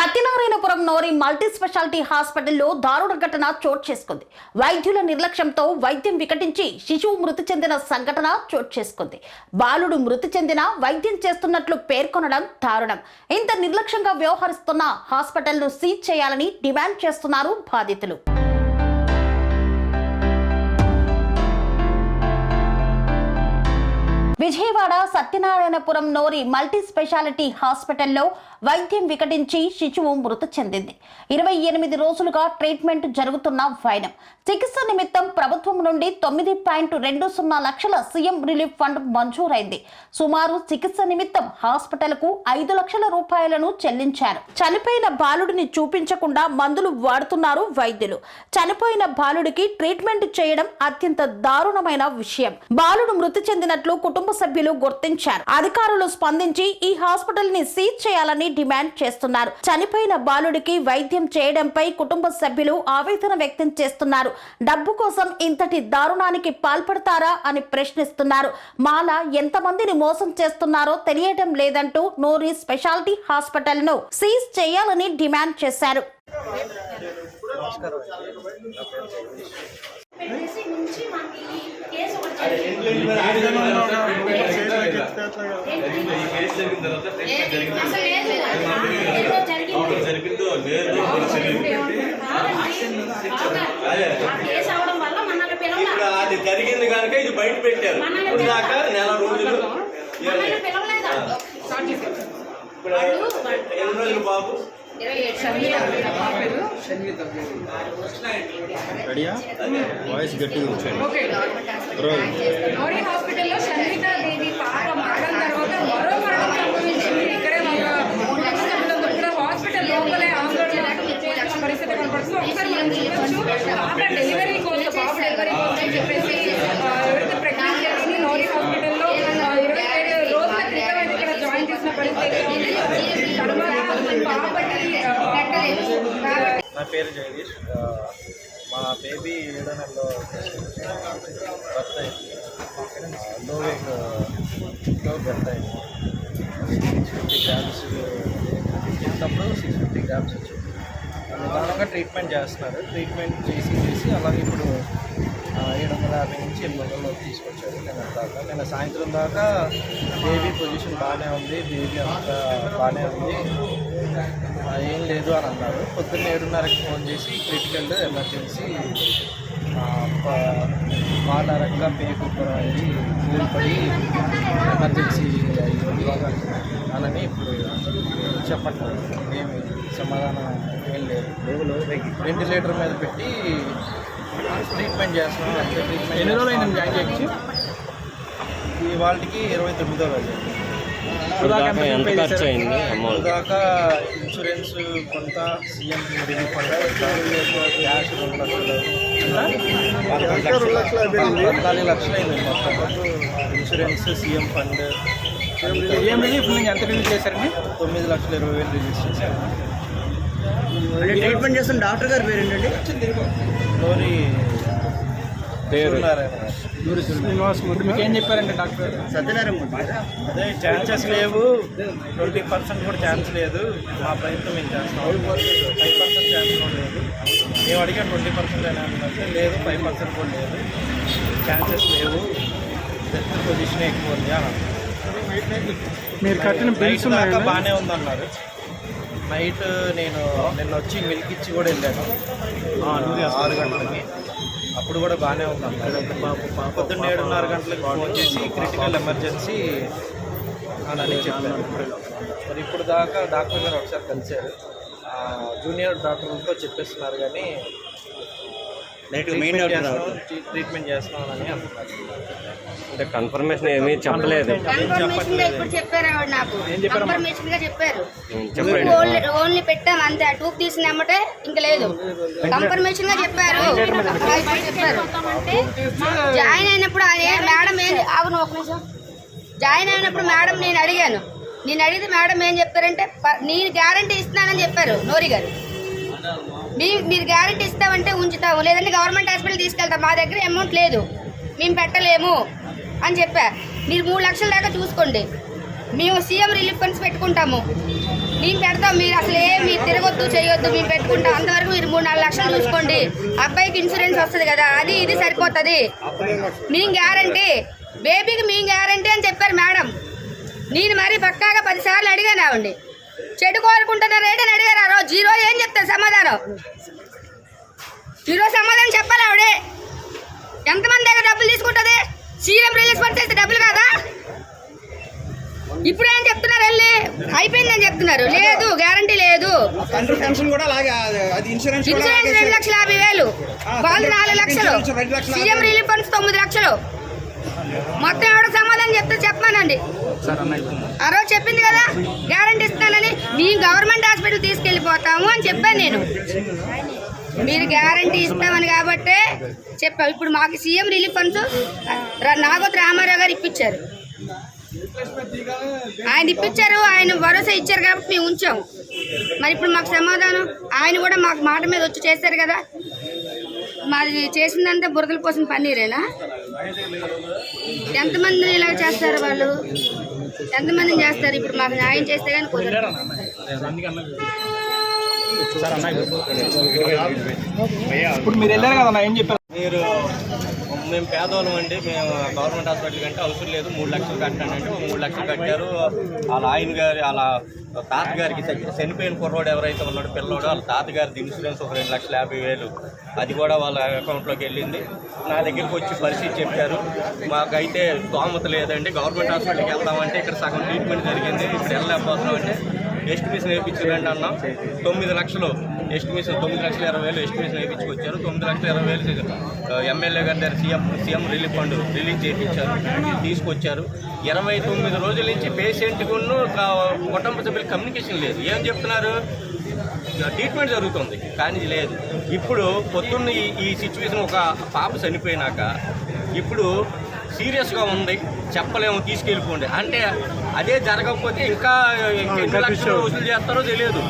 Satyanarayanapuram Nori multi speciality హాస్పిటల్లో దారుణ ఘటన చోటు చేసుకుంది. వైద్యుల నిర్లక్ష్యంతో వైద్యం వికటించి శిశువు మృతి చెందిన సంఘటన చోటు చేసుకుంది. బాలుడు మృతి చెందిన వైద్యం చేస్తున్నట్లు పేర్కొనడం దారుణం. ఇంత నిర్లక్ష్యంగా వ్యవహరిస్తున్న హాస్పిటల్ను సీజ్ చేయాలని డిమాండ్ చేస్తున్నారు బాధితులు. విజయవాడ సత్యనారాయణపురం నోరి మల్టీ స్పెషాలిటీ హాస్పిటల్లో వైద్యం వికటించి శిశువు మృతి చెందింది. ఇరవై ఎనిమిది రోజులుగా ట్రీట్మెంట్ జరుగుతున్న వైనం. చికిత్స నిమిత్తం ప్రభుత్వం నుండి తొమ్మిది పాయింట్ రెండు సున్నా లక్షల సీఎం రిలీఫ్ ఫండ్ మంజూరైంది. సుమారు చికిత్స నిమిత్తం హాస్పిటల్కు ఐదు లక్షల రూపాయలను చెల్లించారు. చనిపోయిన బాలుడిని చూపించకుండా మందులు వాడుతున్నారు వైద్యులు. చనిపోయిన బాలుడికి ట్రీట్మెంట్ చేయడం అత్యంత దారుణమైన విషయం. బాలుడు మృతి చెందినట్లు కుటుంబ సభ్యులు గుర్తు గుర్తించారు. అధికారులు స్పందించి ఈ హాస్పిటల్ని సీజ్ చేయాలని డిమాండ్ చేస్తున్నారు. చనిపోయిన బాలుడికి వైద్యం చేయడంపై కుటుంబ సభ్యులు ఆవేదన వ్యక్తం చేస్తున్నారు. డబ్బు కోసం ఇంతటి దారుణానికి పాల్పడతారా అని ప్రశ్నిస్తున్నారు. మాల ఎంతమందిని మోసం చేస్తున్నారో తెలియడం లేదంటూ నూరి స్పెషాలిటీ హాస్పిటల్ను సీజ్ చేయాలని డిమాండ్ చేశారు. నుంచి ఈ కేసు జరిగింది. లేదు కేసు అవడం వల్ల మనల్ని అది జరిగింది కనుక ఇది బయట పెట్టారు. ఇప్పుడు దాకా నెల రోజులు పిలవలేదా? ఎన్ని రోజులు బాబు. రెడీయా? వాయిస్ గట్టిగా హాస్పిటల్లో షన్విత దేవి పాప మరణం తర్వాత మరో మరణం సంభవించింది. ఇక్కడే ఇక్కడ హాస్పిటల్ లోపలే ఆందోళన పరిస్థితి కనపడుతుంది. ఒకసారి మనం చూడొచ్చు. పాప డెలివరీ కోసం పాప డెలివరీ కోసం అని చెప్పేసి ఎవరైతే ప్రెగ్నెంట్ చేసి నోరి హాస్పిటల్లో ఇరవై ఏడు రోజుల క్రితం ఇక్కడ జాయిన్ చేసిన పరిస్థితి ఉంది తర్వాత పాపకి ఆ, నా పేరు జగదీష్. మా బేబీ ఏడో నెలలో బర్త్ అయింది. లో వెయిట్లో బర్త్ అయింది. సిక్స్ ఫిఫ్టీ గ్రామ్స్ ఇచ్చినప్పుడు సిక్స్ ఫిఫ్టీ గ్రామ్స్ వచ్చింది నిదానంగా ట్రీట్మెంట్ చేస్తున్నారు. ట్రీట్మెంట్ చేసి చేసి అలాగే ఇప్పుడు ఏడు వందల యాభై నుంచి ఎనిమిది వందలలోకి తీసుకొచ్చారు నేను దాకా. నేను సాయంత్రం దాకా బేబీ పొజిషన్ బాగానే ఉంది. బేబీ అంతా బాగానే ఉంది. ఏం లేదు అని అన్నారు. పొద్దున్న ఏడున్నరకి ఫోన్ చేసి క్రిటికల్ ఎమర్జెన్సీ మాట్లాడక పేకు అయ్యి కూలిపడి ఎమర్జెన్సీ అయ్యింది అనని ఇప్పుడు చెప్పట్లేదు. ఏమి సమాధానం ఏం లేదు. వెంటిలేటర్ మీద పెట్టి ట్రీట్మెంట్ చేస్తున్నాం. ఎన్ని రోజులు అయింది జాయిన్ చేయించి ఈ వాళ్ళకి ఇరవై తొమ్మిదో రోజు. దాకా ఎంత ఖర్చు అయింది అమౌంట్ దాకా ఇన్సూరెన్స్ కొంత సీఎం రిలీఫ్ ఫండ్ క్యాష్ రెండు లక్షలు పద్నాలుగు లక్షలు అయింది మొత్తం. ఇన్సూరెన్స్ సీఎం ఫండ్ ఏం రిలీఫ్ నుంచి ఎంత రిలీజ్ చేశారండి తొమ్మిది లక్షల ఇరవై వేలు రిలీజ్ చేశారు. ట్రీట్మెంట్ చేస్తున్న డాక్టర్ గారి పేరు. ఏంటండి పేరు ఇప్పుడు మీకు ఏం చెప్పారండి డాక్టర్? సత్యనారాయణ అదే ఛాన్సెస్ లేవు. ట్వంటీ పర్సెంట్ కూడా ఛాన్స్ లేదు. మా ప్రయత్నం మేము చేస్తాం? ఫైవ్ పర్సెంట్ ఛాన్స్ కూడా లేదు. మేము అడిగా ట్వంటీ పర్సెంట్ అని అంటే లేదు ఫైవ్ పర్సెంట్ కూడా లేదు. ఛాన్సెస్ లేవు. డెత్ పొజిషన్ ఎక్కువ ఉంది అని. మీరు కట్టిన బిల్స్ బాగానే ఉందన్నారు. నైట్ నేను నిన్న వచ్చి మిల్క్ ఇచ్చి కూడా వెళ్ళాను. ఆరు గంటలకి. అప్పుడు కూడా బాగానే ఉన్నాం పొద్దున్న ఏడున్నర గంటలకు ఫోన్ చేసి క్రిటికల్ ఎమర్జెన్సీ అని చెప్పారు. మరి ఇప్పుడు దాకా డాక్టర్ గారు ఒకసారి కలిశారు. జూనియర్ డాక్టర్లతో చెప్పేస్తున్నారు కానీ ట్రీట్మెంట్ చేస్తున్నాం ట్రీట్మెంట్ చేస్తున్నామని అంటే కన్ఫర్మేషన్ ఏమీ చెప్పలేదు. ఓన్లీ పెట్టాం అంతే. టూప్ తీసినామంటే ఇంకా లేదు. కన్ఫర్మేషన్గా చెప్పారు. చెప్పారు. జాయిన్ అయినప్పుడు మేడం ఏం అవును ఒక నిమిషం. జాయిన్ అయినప్పుడు మేడం నేను అడిగాను. నేను అడిగితే మేడం ఏం చెప్పారంటే ప- నేను గ్యారంటీ ఇస్తున్నానని చెప్పారు నోరి గారు. మీరు గ్యారంటీ ఇస్తామంటే ఉంచుతాము లేదంటే గవర్నమెంట్ హాస్పిటల్ తీసుకెళ్తాం. మా దగ్గర అమౌంట్ లేదు. మేము పెట్టలేము అని చెప్పా. మీరు మూడు లక్షల దాకా చూసుకోండి. మేము సీఎం రిలీఫ్ ఫండ్స్ పెట్టుకుంటాము. మేము పెడతాం. మీరు అసలు ఏ మీరు తిరగొద్దు చేయొద్దు మేము పెట్టుకుంటాం. అంతవరకు మీరు మూడు నాలుగు లక్షలు చూసుకోండి. అబ్బాయికి ఇన్సూరెన్స్ వస్తుంది కదా అది ఇది సరిపోతుంది. మేము గ్యారంటీ బేబీకి మేము గ్యారంటీ అని చెప్పారు మేడం. నేను మరి పక్కాగా పదిసార్లు అడిగాను ఆవిడ్ని. చెడు కోరుకుంటున్నారు ఏంటని అడిగారు ఆ రోజు. జీరో ఏం చెప్తారు సమాధానం? జీరో సమాధానం చెప్పాలి ఆవిడే? ఎంతమంది దగ్గర డబ్బులు తీసుకుంటుంది? సీఎం రిలీజ్ ఫండ్ చేస్తే డబ్బులు కాదా? ఇప్పుడు ఏం చెప్తున్నారు వెళ్ళి? అయిపోయిందని చెప్తున్నారు. లేదు గ్యారంటీ లేదు. ఇన్సూరెన్స్ రెండు లక్షల యాభై వేలు. వాళ్ళు నాలుగు లక్షలు. సీఎం రిలీఫ్ ఫండ్స్ తొమ్మిది లక్షలు. మొత్తం ఎవడ సమాధానం చెప్తే చెప్పమానండి. ఆ రోజు చెప్పింది కదా గ్యారంటీ ఇస్తానని మీ గవర్నమెంట్ హాస్పిటల్ తీసుకెళ్ళిపోతాము అని చెప్పాను నేను. మీరు గ్యారంటీ ఇస్తామని కాబట్టే చెప్పాం ఇప్పుడు మాకు CM relief funds Nagoth Ramarao garu ఇప్పించారు. ఆయన ఇప్పించారు ఆయన భరోసా ఇచ్చారు కాబట్టి మేము ఉంచాం మరి ఇప్పుడు మాకు సమాధానం ఆయన కూడా మాకు మాట మీద వచ్చి చేశారు కదా. మాది చేసిందంతా బురదల కోసం పన్నీరేనా? ఎంతమంది ఇలా చేస్తారు వాళ్ళు? ఎంతమందిని చేస్తారు? ఇప్పుడు మాకు న్యాయం చేస్తే కానీ కుదరదు. ఇప్పుడు మీరు వెళ్ళారు కదా ఏం చెప్పారు? మీరు మేము పేదవాళ్ళం అండి. మేము గవర్నమెంట్ హాస్పిటల్ కంటే అవసరం లేదు. మూడు లక్షలు కట్టానంటే మూడు లక్షలు కట్టారు. వాళ్ళ ఆయన గారి వాళ్ళ తాతగారికి చనిపోయిన కుర్రోడు ఎవరైతే ఉన్నాడో పిల్లోడు వాళ్ళ తాతగారిది ఇన్సూరెన్స్ ఒక రెండు లక్షల యాభై వేలు. అది కూడా వాళ్ళ అకౌంట్లోకి వెళ్ళింది. నా దగ్గరికి వచ్చి పరిస్థితి చెప్పారు. మాకైతే స్తోమత లేదండి. గవర్నమెంట్ హాస్పిటల్కి వెళ్దామంటే ఇక్కడ సగం ట్రీట్మెంట్ జరిగింది. ఇప్పుడు వెళ్ళలేకపోతున్నాం అంటే ఎస్టిమేషన్ వేయించారండి అన్నాం. తొమ్మిది లక్షలు ఎస్టిమేషన్ తొమ్మిది లక్షల ఇరవై వేలు ఎస్టిమేషన్ వేయించుకొచ్చారు. తొమ్మిది లక్షల ఇరవై వేలు ఎమ్మెల్యే గారి దగ్గర CM CM relief fund release చేయించారు. తీసుకొచ్చారు. ఇరవై తొమ్మిది రోజుల నుంచి పేషెంట్కును కుటుంబ సభ్యుల కమ్యూనికేషన్ లేదు. ఏం చెప్తున్నారు? ట్రీట్మెంట్ జరుగుతుంది. కానీ లేదు. ఇప్పుడు పొద్దున్న ఈ ఈ సిచ్యువేషన్ ఒక పాప చనిపోయినాక ఇప్పుడు సీరియస్గా ఉంది. చెప్పలేము తీసుకెళ్ళిపోండి. అంటే అదే జరగకపోతే ఇంకా ఇంకా ఎన్ని లక్షలు వసూలు చేస్తారో తెలియదు.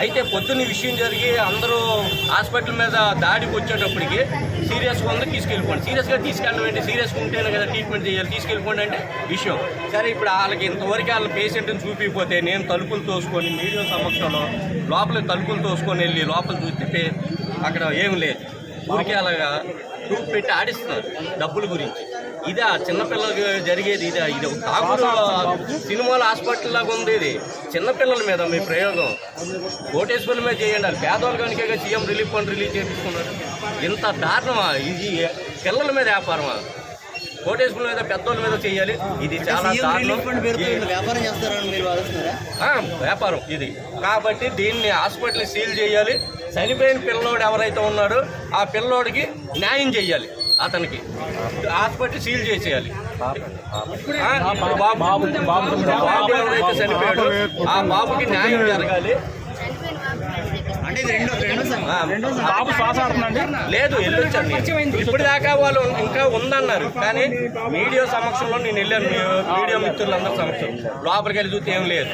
అయితే పొద్దున్న విషయం జరిగి అందరూ హాస్పిటల్ మీద దాడికి వచ్చేటప్పటికి సీరియస్గా ఉంది తీసుకెళ్ళిపోండి. సీరియస్గా తీసుకెళ్ళడం ఏంటి? సీరియస్గా ఉంటేనే కదా ట్రీట్మెంట్ చేయాలి. తీసుకెళ్ళిపోండి అంటే విషయం. సరే ఇప్పుడు వాళ్ళకి ఇంతవరకు వాళ్ళ పేషెంట్ని చూపిపోతే నేను తలుపులు తోసుకొని మీడియా సమక్షంలో లోపల తలుపులు తోసుకొని వెళ్ళి లోపల చూస్తే అక్కడ ఏం లేదు. ఊరికే అలాగా ట్యూబ్ పెట్టి ఆడిస్తున్నారు డబ్బుల గురించి. ఇదే చిన్నపిల్లలకి జరిగేది ఇదే. ఇది ఒక తాగుడు సినిమాల హాస్పిటల్ లాగా ఉంది ఇది. చిన్నపిల్లల మీద మీ ప్రయోగం. కోటేశ్వరుల మీద చేయండి. అది పేదవాళ్ళ కనుక సీఎం రిలీఫ్ ఫండ్ రిలీజ్ చేపిస్తున్నారు. ఇంత దారుణమా? ఇది పిల్లల మీద వ్యాపారమా? కోటేశ్వరుల మీద పెద్దోళ్ళ మీద చేయాలి. ఇది చాలా వ్యాపారం ఇది. కాబట్టి దీన్ని హాస్పిటల్ సీల్ చేయాలి. చనిపోయిన పిల్లోడు ఎవరైతే ఉన్నాడో ఆ పిల్లోడికి న్యాయం చేయాలి. అతనికి హాస్పిటల్ సీల్ చేసేయాలి బాబు బాబు ఎవరైతే చనిపోయాడో ఆ బాబుకి న్యాయం జరగాలి అంటే ఇది రెండో రెండో సార్ ఆ, బాబు శ్వాస ఆడుతుందండి లేదు వెళ్ళొచ్చాను నేను. ఇప్పుడు దాకా వాళ్ళు ఇంకా ఉందన్నారు. కానీ మీడియా సమక్షంలో నేను వెళ్ళాను. మీడియా మిత్రులందరి సమక్షం. లోపలికి వెళ్ళి చూస్తే ఏం లేదు.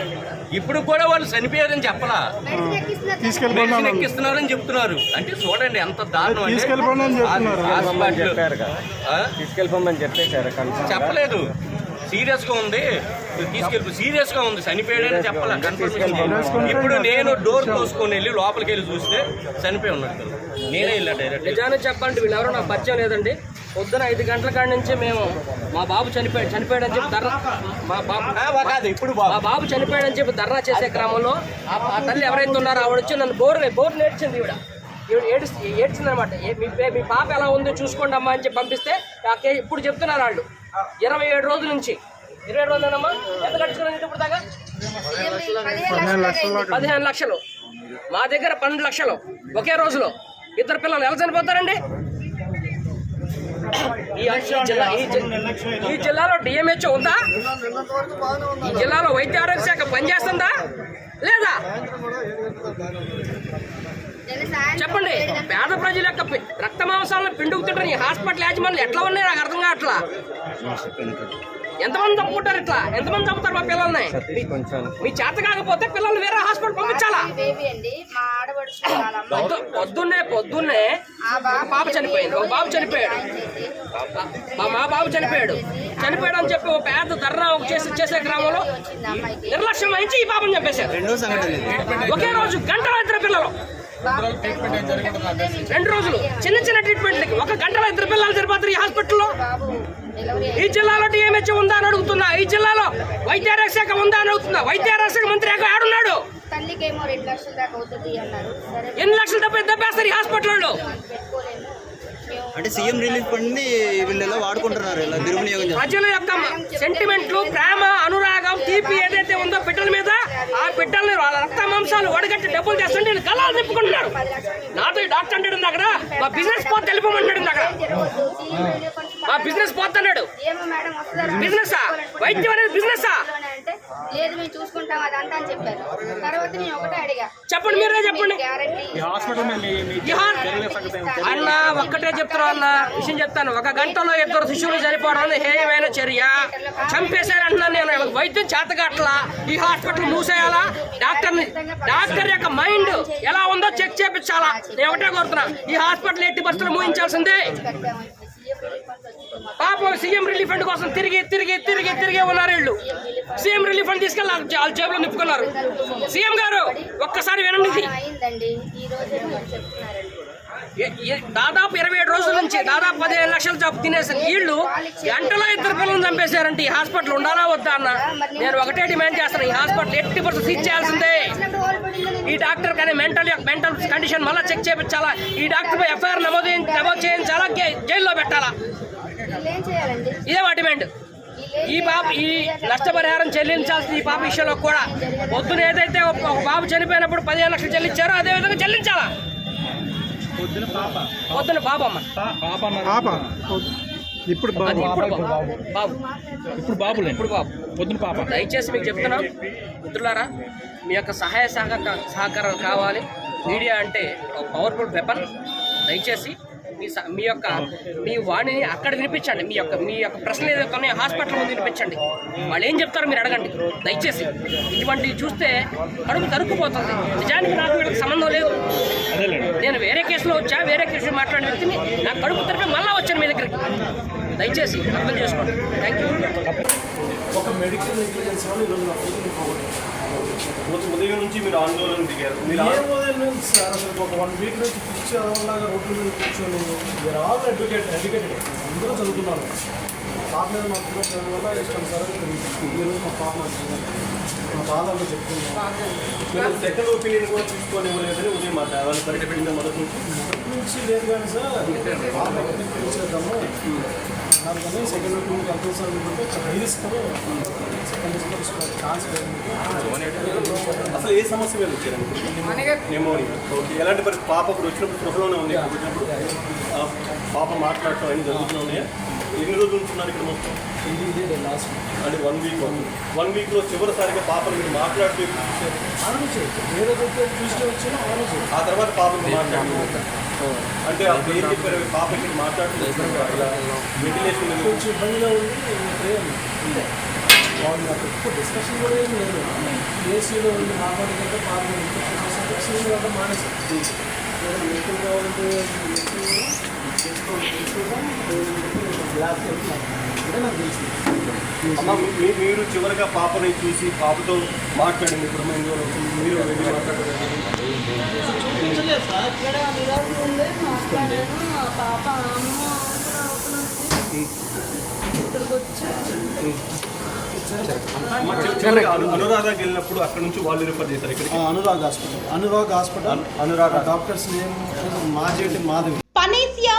ఇప్పుడు కూడా వాళ్ళు చనిపోయారని చెప్పలా. ఎక్కిస్తున్నారని చెప్తున్నారు. అంటే చూడండి ఎంత దారుణం అంటే హాస్పిటల్ చెప్పారుగా ఆ? తీసుకెళ్ళిపోమని చెప్పేశారు చెప్పలేదు. సీరియస్గా ఉంది. తీసుకెళ్ళి సీరియస్గా ఉంది. చనిపోయాడని చెప్పాల? కన్ఫర్మేషన్ ఇప్పుడు నేను డోర్ కోసుకొని వెళ్ళి లోపలికి వెళ్ళి చూస్తే చనిపోయి ఉన్నాడు నేనే వెళ్ళా డైరెక్ట్ నిజానికి చెప్పండి వీళ్ళెవరో నాకు పరిచయం లేదండి. పొద్దున ఐదు గంటల కాడి నుంచి మేము మా బాబు చనిపోయాడు చనిపోయాడని చెప్పి ధర్నా మా బాబు కాదు ఇప్పుడు మా బాబు చనిపోయాడని చెప్పి ధర్నా చేసే క్రమంలో ఆ తల్లి ఎవరైతే ఉన్నారో ఆవిడ వచ్చి నన్ను బోరు బోరు నేర్చింది ఈవిడ. ఈవిడ ఏడ్చి ఏడ్చింది అనమాట మీ పాప ఎలా ఉందో చూసుకోండి అమ్మా అని చెప్పి పంపిస్తే ఇప్పుడు చెప్తున్నారు వాళ్ళు. ఇరవై ఏడు రోజుల నుంచి. ఇరవై ఏడు రోజులేనమ్మా? ఎంత కట్టుకున్నాను ఇప్పుడు దాకా. పదిహేను లక్షలు. మా దగ్గర పన్నెండు లక్షలు. ఒకే రోజులో. ఇద్దరు పిల్లలు ఎలా చనిపోతారండి? ఈ ఈ జిల్లా జిల్లాలో డిఎంహెచ్ఓ ఉందా? ఈ జిల్లాలో వైద్య ఆరోగ్య శాఖ పనిచేస్తుందా? లేదా? చెప్పండి. పేద ప్రజల యొక్క రక్త మాంసాలను పిండుకుతుంటారు ఈ హాస్పిటల్ యాజమాన్యాలు ఎట్లా ఉన్నాయి? నాకు అర్థం కావట్లా. ఎంతమంది చంపుకుంటారు ఇట్లా? ఎంతమంది చంపుతారు మా పిల్లల్ని? మీ చేత కాకపోతే పిల్లల్ని వేరే హాస్పిటల్ పంపించాలా? పొద్దున్నే పొద్దున్నే ఆ ఒక బాబు పాప చనిపోయింది. ఒక బాబు చనిపోయాడు. మా మా బాబు చనిపోయాడు. చనిపోయాడు అని చెప్పి ఒక పేద ధర్నా ఒక చేసి చేసే గ్రామంలో నిర్లక్ష్యం వహించి ఈ పాపం చంపేశారు. రెండో సంఘటన ఇది. ఒకే రోజు గంటలో ఇద్దరు పిల్లలు. రెండు రోజులు చిన్న చిన్న ట్రీట్మెంట్లకి ఒక గంటలో ఇద్దరు పిల్లలు సరిపోతారు ఈ హాస్పిటల్లో. ఈ జిల్లాలో టీఎంహెచ్ ఉందా అని అడుగుతున్నా. ఈ జిల్లాలో వైద్యారోగ్య శాఖ ఉందా అని అడుగుతున్నా. వైద్యారోగ్య శాఖ మంత్రి ఆడున్నాడు. లక్షల ఎన్ని లక్షలు తప్ప దెబ్బేస్తారు ఈ హాస్పిటల్ అంటే సీఎం రిలీఫ్ ఫండ్ వీళ్ళు ఎలా వాడుకుంటున్నారు ఇలా దుర్వినియోగం ప్రజల యొక్క సెంటిమెంట్లు ప్రేమ అనురాగం తీపి ఏదైతే ఉందో బిడ్డల మీద ఆ బిడ్డల్ని వాళ్ళ రక్త మాంసాలు వడగట్టి డబ్బులు తెస్తుంటే వీళ్ళు గల్లాలు తిప్పుకుంటున్నారు. నాతో డాక్టర్ అంటాడు అక్కడ మా బిజినెస్ పోతే వెళ్ళిపోమన్నాడు అక్కడ. మా బిజినెస్ పోతున్నాడు ఏమో మేడం వస్తుందా? బిజినెసా? వైద్యం అనేది బిజినెసా? లేదు మేము చూసుకుంటాం అదంతా అని చెప్పారు. తర్వాత నేను ఒకటే అడిగా. చెప్పండి మీరే చెప్పండి. గ్యారంటీ? అన్న ఒక్కటే చెప్తున్నా అన్న విషయం చెప్తాను. ఒక గంటలో ఇద్దరు శిశువులు చనిపోవడం హేయమైన చర్య. చంపేశారంటున్నాను నేను. వైద్యం చేతగట్లా ఈ హాస్పిటల్ మూసేయాలా? డాక్టర్ డాక్టర్ యొక్క మైండ్ ఎలా ఉందో చెక్ చేపించాలా? నేను ఒకటే కోరుతున్నా. ఈ హాస్పిటల్ ఎట్టి బస్సులు మూయించాల్సిందే కట్టాము సీఎం రిలీఫ్ ఫండ్స్ వచ్చింది మాకు పాపం సీఎం రిలీఫ్ ఫండ్ కోసం తిరిగి తిరిగి తిరిగి తిరిగి ఉన్నారు వీళ్ళు. సీఎం రిలీఫ్ ఫండ్ తీసుకెళ్ళి వాళ్ళ జేబులో నింపుకున్నారు. సీఎం గారు ఒక్కసారి వినండి దాదాపు ఇరవై ఏడు రోజుల నుంచి దాదాపు పదిహేను లక్షలు చంపు తినేసిన వీళ్ళు గంటలో ఇద్దరు పిల్లలు చంపేశారంటే ఈ హాస్పిటల్ ఉండాలా వద్దా అన్న? నేను ఒకటే డిమాండ్ చేస్తాను ఈ హాస్పిటల్ ఎట్టి పర్సెంట్ సీజ్ చేయాల్సిందే. ఈ డాక్టర్ కానీ మెంటల్ మెంటల్ కండిషన్ మళ్ళీ చెక్ చేయించాలా ఈ డాక్టర్ ఎఫ్ఐఆర్ నమోదు నమోదు చేయించాలా? జైల్లో పెట్టాలా? ఇదే మా డిమాండ్ ఈ పాప ఈ నష్టపరిహారం చెల్లించాల్సిన ఈ పాప విషయంలో కూడా పొద్దున ఏదైతే ఒక బాబు చనిపోయినప్పుడు పదిహేను లక్షలు చెల్లించారో అదే విధంగా చెల్లించాలా? పొద్దున పాప. ఇప్పుడు బాబు. బాబు. ఇప్పుడు బాబులే. ఇప్పుడు బాబు. పొద్దున పాప. దయచేసి మీకు చెప్తున్నాం. మిత్రులారా మీ యొక్క సహాయ సహకార సహకారాలు కావాలి. మీడియా అంటే ఒక పవర్ఫుల్ వెపన్ దయచేసి మీ మీ యొక్క మీ వాణిని అక్కడ వినిపించండి. మీ యొక్క మీ యొక్క ప్రశ్నలు ఏదైతే హాస్పిటల్ ముందు వినిపించండి. వాళ్ళు ఏం చెప్తారో మీరు అడగండి. దయచేసి ఇటువంటివి చూస్తే కడుపు తరుక్కుపోతుంది. నిజానికి నాకు వీళ్ళకి సంబంధం లేదు. నేను వేరే కేసులో వచ్చా వేరే కేసులో మాట్లాడిన వ్యక్తిని నాకు కడుపు తరిపి మళ్ళా వచ్చాను మీ దగ్గరికి. దయచేసి అర్థం చేసుకోండి. థ్యాంక్ యూ ఒక మెడికల్ నెగ్లిజెన్స్. ఉదయం నుంచి మీరు ఆందోళన దిగారు. మీరు సార్ ఒక వన్ వీక్ నుంచి పిచ్చి రోడ్డు మీద కూర్చొని. మీరు ఆల్ ఎడ్యుకేటెడ్ ఎడ్యుకేటెడ్ అందరూ చదువుతున్నారు పాప మీద మా పిల్లలు వల్ల ఇష్టం సార్ ఈరోజు మా పాప నాకు బాధలో చెప్తున్నాను సెకండ్ ఒపీనియన్ కూడా తీసుకొని ఇవ్వలేదని ఉదయం మాట వాళ్ళు పరిగెట్టిన మొదటి నుంచి మొదటి నుంచి. లేదు కానీ సార్ పాప పిలిచేద్దాము అన్నారు కానీ సెకండ్ ఒపీనియన్ కంపల్సరీ ఉంటే ఇస్తారు సెకండ్ ఛాన్స్ అసలు ఏ సమస్య మీద వచ్చారండి? ఎలాంటి పరిస్థితి? పాప ఇప్పుడు వచ్చినప్పుడు స్పృహలోనే ఉంది. వచ్చినప్పుడు. పాప మాట్లాడటం అన్ని జరుగుతూనే ఎన్ని రోజులు ఉంటున్నారు ఇక్కడ మొత్తం? లాస్ట్ అంటే వన్ వీక్ వన్ వీక్లో చివరిసారిగా పాపను మీరు మాట్లాడుతూ ఆ తర్వాత పాపను అంటే అప్పుడు ఏం చెప్పారు పాప ఇక్కడ మాట్లాడుతున్నారు. వెంటిలేషన్ కొంచెం ఇబ్బందిగా ఉంది. ఏం ఎక్కువ డిస్కషన్ కూడా ఏం లేదు ఏసీలో ఉంది మాట్లాడుకుంటే పాప మానేసి మెడికల్ కావాలంటే మీరు చివరిగా పాపని చూసి పాపతో మాట్లాడింది ఇప్పుడు మీరు వెళ్ళి ఇక్కడ అను- అనురాధకి వెళ్ళినప్పుడు అక్కడ నుంచి వాళ్ళు రిఫర్ చేశారు. ఇక్కడికి. Anurag hospital. Anurag hospital Anurag doctors name Majeti Madhavi.